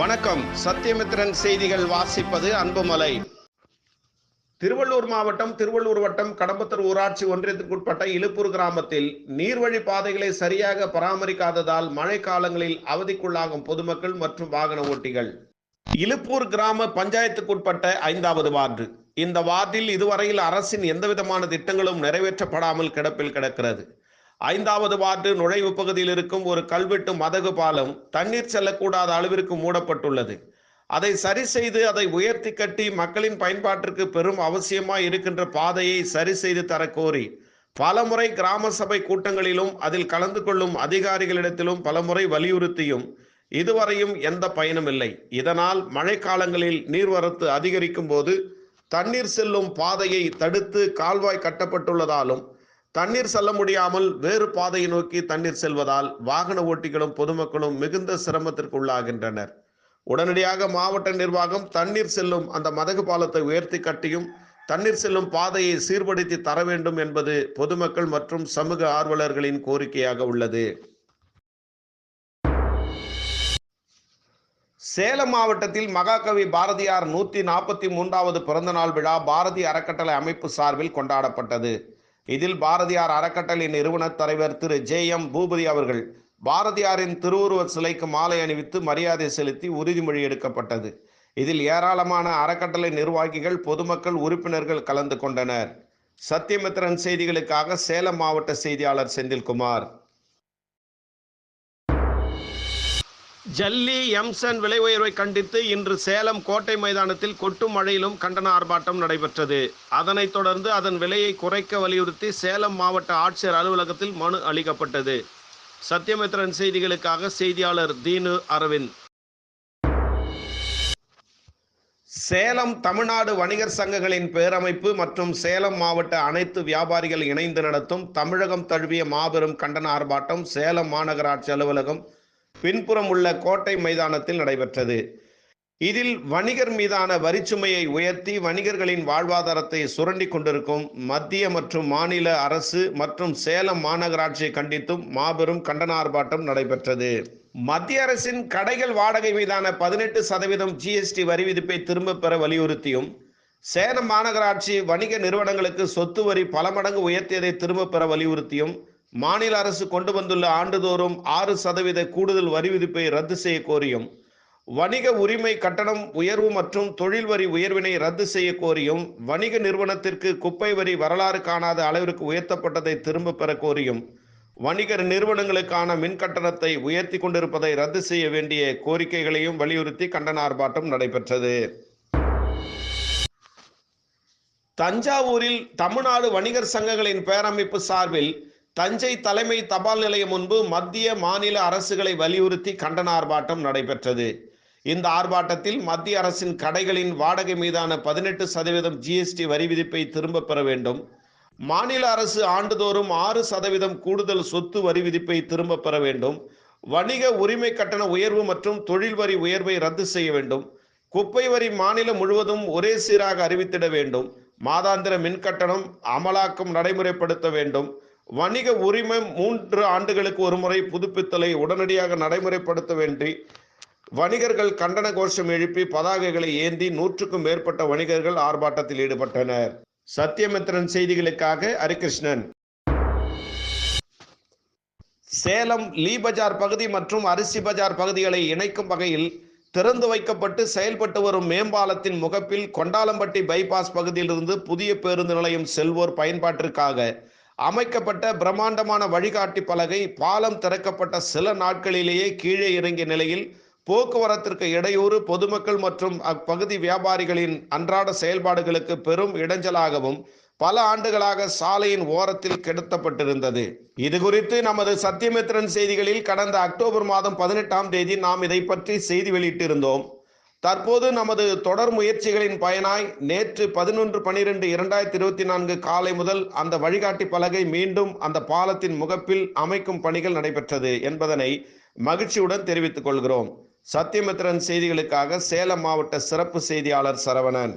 வணக்கம். சத்தியமித்திரன் செய்திகள் வாசிப்பது அன்புமலை. திருவள்ளூர் மாவட்டம் திருவள்ளூர் வட்டம் கடம்பத்தூர் ஊராட்சி ஒன்றியத்திற்குட்பட்ட இழுப்பூர் கிராமத்தில் நீர்வழி பாதைகளை சரியாக பராமரிக்காததால் மழை காலங்களில் அவதிக்குள்ளாகும் பொதுமக்கள் மற்றும் வாகன ஓட்டிகள். இழுப்பூர் கிராம பஞ்சாயத்துக்குட்பட்ட ஐந்தாவது வார்டு. இந்த வார்டில் இதுவரையில் அரசின் எந்தவிதமான திட்டங்களும் நிறைவேற்றப்படாமல் கிடப்பில் கிடக்கிறது. ஐந்தாவது வார்டு நுழைவு பகுதியில் இருக்கும் ஒரு கல்வெட்டு மதகு பாலம் தண்ணீர் செல்லக்கூடாத அளவிற்கு மூடப்பட்டுள்ளது. அதை சரி செய்து அதை உயர்த்தி கட்டி மக்களின் பயன்பாட்டிற்கு பெரும் அவசியமாய் இருக்கின்ற பாதையை சரி செய்து தர கோரி பலமுறை கிராம சபை கூட்டங்களிலும் அதில் கலந்து கொள்ளும் அதிகாரிகளிடத்திலும் பலமுறை வலியுறுத்தியும் இதுவரையும் எந்த பயனும் இல்லை. இதனால் மழைக்காலங்களில் நீர்வரத்து அதிகரிக்கும் போது தண்ணீர் செல்லும் பாதையை தடுத்து கால்வாய் கட்டப்பட்டுள்ளதாலும் தண்ணீர் செல்ல முடியாமல் வேறு பாதையை நோக்கி தண்ணீர் செல்வதால் வாகன ஓட்டிகளும் பொதுமக்களும் மிகுந்த சிரமத்திற்கு உள்ளாகின்றனர். உடனடியாக மாவட்ட நிர்வாகம் தண்ணீர் செல்லும் அந்த மதகு பாலத்தை உயர்த்தி கட்டியும் தண்ணீர் செல்லும் பாதையை சீர்படுத்தி தர வேண்டும் என்பது பொதுமக்கள் மற்றும் சமூக ஆர்வலர்களின் கோரிக்கையாக உள்ளது. சேலம் மாவட்டத்தில் மகாகவி பாரதியார் நூத்தி நாற்பத்தி மூன்றாவது பிறந்தநாள் விழா பாரதி அறக்கட்டளை அமைப்பு சார்பில் கொண்டாடப்பட்டது. இதில் பாரதியார் அறக்கட்டளை நிறுவனர் தலைவர் திரு. ஜே. எம். பூபதி அவர்கள் பாரதியாரின் திருவுருவச் சிலைக்கு மாலை அணிவித்து மரியாதை செலுத்தி உறுதிமொழி எடுக்கப்பட்டது. இதில் ஏராளமான அறக்கட்டளை நிர்வாகிகள் பொதுமக்கள் உறுப்பினர்கள் கலந்து கொண்டனர். சத்தியமித்திரன் செய்திகளுக்காக சேலம் மாவட்ட செய்தியாளர் செந்தில்குமார். ஜல்லி எம்சன் விலை உயர்வை கண்டித்து இன்று சேலம் கோட்டை மைதானத்தில் கொட்டும் மழையிலும் கண்டன ஆர்ப்பாட்டம் நடைபெற்றது. அதனைத் தொடர்ந்து அதன் விலையை குறைக்க வலியுறுத்தி சேலம் மாவட்ட ஆட்சியர் அலுவலகத்தில் மனு அளிக்கப்பட்டது. சத்யமித்ரன் செய்திகளுக்காக செய்தியாளர் தீனு அரவிந்த். சேலம் தமிழ்நாடு வணிகர் சங்கங்களின் பேரமைப்பு மற்றும் சேலம் மாவட்ட அனைத்து வியாபாரிகள் இணைந்து நடத்தும் தமிழகம் தழுவிய மாபெரும் கண்டன ஆர்ப்பாட்டம் சேலம் மாநகராட்சி அலுவலகம் பின்புறம் உள்ள கோட்டை மைதானத்தில் நடைபெற்றது. இதில் வணிகர் மீதான வரிச்சுமையை உயர்த்தி வணிகர்களின் வாழ்வாதாரத்தை சுரண்டி கொண்டிருக்கும் மத்திய மற்றும் மாநில அரசு மற்றும் சேலம் மாநகராட்சியை கண்டித்தும் மாபெரும் கண்டன ஆர்ப்பாட்டம் நடைபெற்றது. மத்திய அரசின் கடைகள் வாடகை மீதான பதினெட்டு சதவீதம் ஜிஎஸ்டி வரி விதிப்பை திரும்பப் பெற வலியுறுத்தியும் சேலம் மாநகராட்சி வணிக நிறுவனங்களுக்கு சொத்து வரி பல மடங்கு உயர்த்தியதை திரும்பப் பெற வலியுறுத்தியும் மாநில அரசு கொண்டு வந்துள்ள ஆண்டுதோறும் ஆறு சதவீத கூடுதல் வரி விதிப்பை ரத்து செய்ய கோரியும் வணிக உரிமை கட்டணம் உயர்வு மற்றும் தொழில் வரி உயர்வினை ரத்து செய்ய கோரியும் வணிக நிறுவனத்திற்கு குப்பை வரி வரலாறு காணாத அளவிற்கு உயர்த்தப்பட்டதை திரும்ப பெற கோரியும் வணிகர் நிறுவனங்களுக்கான மின் கட்டணத்தை உயர்த்தி கொண்டிருப்பதை ரத்து செய்ய வேண்டிய கோரிக்கைகளையும் வலியுறுத்தி கண்டன ஆர்ப்பாட்டம் நடைபெற்றது. தஞ்சாவூரில் தமிழ்நாடு வணிகர் சங்கங்களின் பேரமைப்பு சார்பில் தஞ்சை தலைமை தபால் நிலையம் முன்பு மத்திய மாநில அரசுகளை வலியுறுத்தி கண்டன ஆர்ப்பாட்டம் நடைபெற்றது. இந்த ஆர்ப்பாட்டத்தில் மத்திய அரசின் கடைகளின் வாடகை மீதான பதினெட்டு சதவீதம் ஜிஎஸ்டி வரி விதிப்பை திரும்ப பெற வேண்டும். மாநில அரசு ஆண்டுதோறும் ஆறு சதவீதம் கூடுதல் சொத்து வரி விதிப்பை திரும்ப பெற வேண்டும். வணிக உரிமை கட்டண உயர்வு மற்றும் தொழில் வரி உயர்வை ரத்து செய்ய வேண்டும். குப்பை வரி மாநிலம் முழுவதும் ஒரே சீராக அறிவித்திட வேண்டும். மாதாந்திர மின் கட்டணம் அமலாக்கம் நடைமுறைப்படுத்த வேண்டும். வணிக உரிமை மூன்று ஆண்டுகளுக்கு ஒருமுறை புதுப்பித்தலை உடனடியாக நடைமுறைப்படுத்த வேண்டி வணிகர்கள் கண்டன கோஷம் எழுப்பி பதாகைகளை ஏந்தி நூற்றுக்கும் மேற்பட்ட வணிகர்கள் ஆர்ப்பாட்டத்தில் ஈடுபட்டனர். சத்யமித்ரன் செய்திகளுக்காக ஹரிகிருஷ்ணன். சேலம் லீ பஜார் பகுதி மற்றும் அரிசி பஜார் பகுதிகளை இணைக்கும் வகையில் திறந்து வைக்கப்பட்டு செயல்பட்டு வரும் மேம்பாலத்தின் முகப்பில் கொண்டாலம்பட்டி பைபாஸ் பகுதியிலிருந்து புதிய பேருந்து நிலையம் செல்வோர் பயன்பாட்டிற்காக அமைக்கப்பட்ட பிரம்மாண்டமான வழிகாட்டி பலகை பாலம் திறக்கப்பட்ட சில நாட்களிலேயே கீழே இறங்கிய நிலையில் போக்குவரத்திற்கு இடையூறு பொதுமக்கள் மற்றும் அப்பகுதி வியாபாரிகளின் அன்றாட செயல்பாடுகளுக்கு பெரும் இடைஞ்சலாகவும் பல ஆண்டுகளாக சாலையின் ஓரத்தில் கிடத்தப்பட்டிருந்தது. இது குறித்து நமது சத்தியமித்திரன் செய்திகளில் கடந்த அக்டோபர் மாதம் பதினெட்டாம் தேதி நாம் இதை பற்றி செய்தி வெளியிட்டிருந்தோம். தற்போது நமது தொடர் முயற்சிகளின் பயனாய் நேற்று பதினொன்று பனிரெண்டு இரண்டாயிரத்தி இருபத்தி நான்கு காலை முதல் அந்த வழிகாட்டி பலகை மீண்டும் அந்த பாலத்தின் முகப்பில் அமைக்கும் பணிகள் நடைபெற்றது என்பதனை மகிழ்ச்சியுடன் தெரிவித்துக் கொள்கிறோம். சத்தியமித்திரன் செய்திகளுக்காக சேலம் மாவட்ட சிறப்பு செய்தியாளர் சரவணன்.